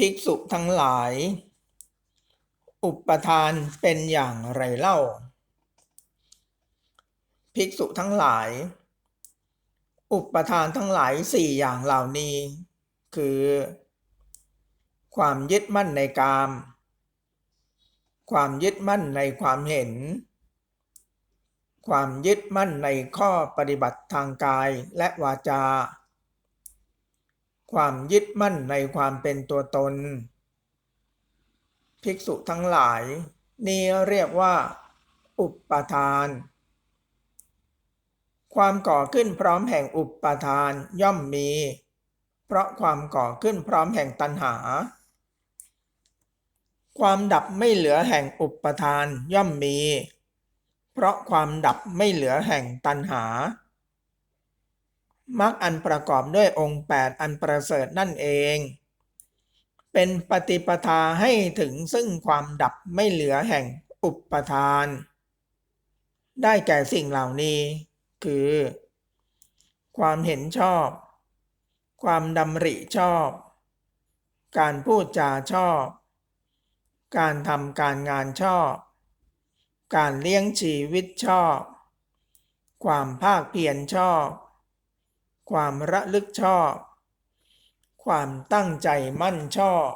ภิกษุทั้งหลาย อุปทานเป็นอย่างไรเล่า ภิกษุทั้งหลาย อุปทานทั้งหลายสี่อย่างเหล่านี้ คือ ความยึดมั่นในกาม ความยึดมั่นในความเห็น ความยึดมั่นในข้อปฏิบัติทางกายและวาจา ความยึดมั่นในความเป็นตัวตน ภิกษุทั้งหลาย นี้เรียกว่า อุปทาน ความก่อขึ้นพร้อมแห่งอุปทานย่อมมี เพราะความก่อขึ้นพร้อมแห่งตัณหา ความดับไม่เหลือแห่งอุปทานย่อมมี เพราะความดับไม่เหลือแห่งตัณหา มรรคอันประกอบด้วยองค์ 8 อันประเสริฐนั่นเอง เป็นปฏิปทาให้ถึงซึ่งความดับไม่เหลือแห่งอุปทาน ได้แก่สิ่งเหล่านี้ คือ ความเห็นชอบ ความดำริชอบ การพูดจาชอบ การทำการงานชอบ การเลี้ยงชีวิตชอบ ความภาคเพียรชอบ ความระลึกชอบ ความตั้งใจมั่นชอบ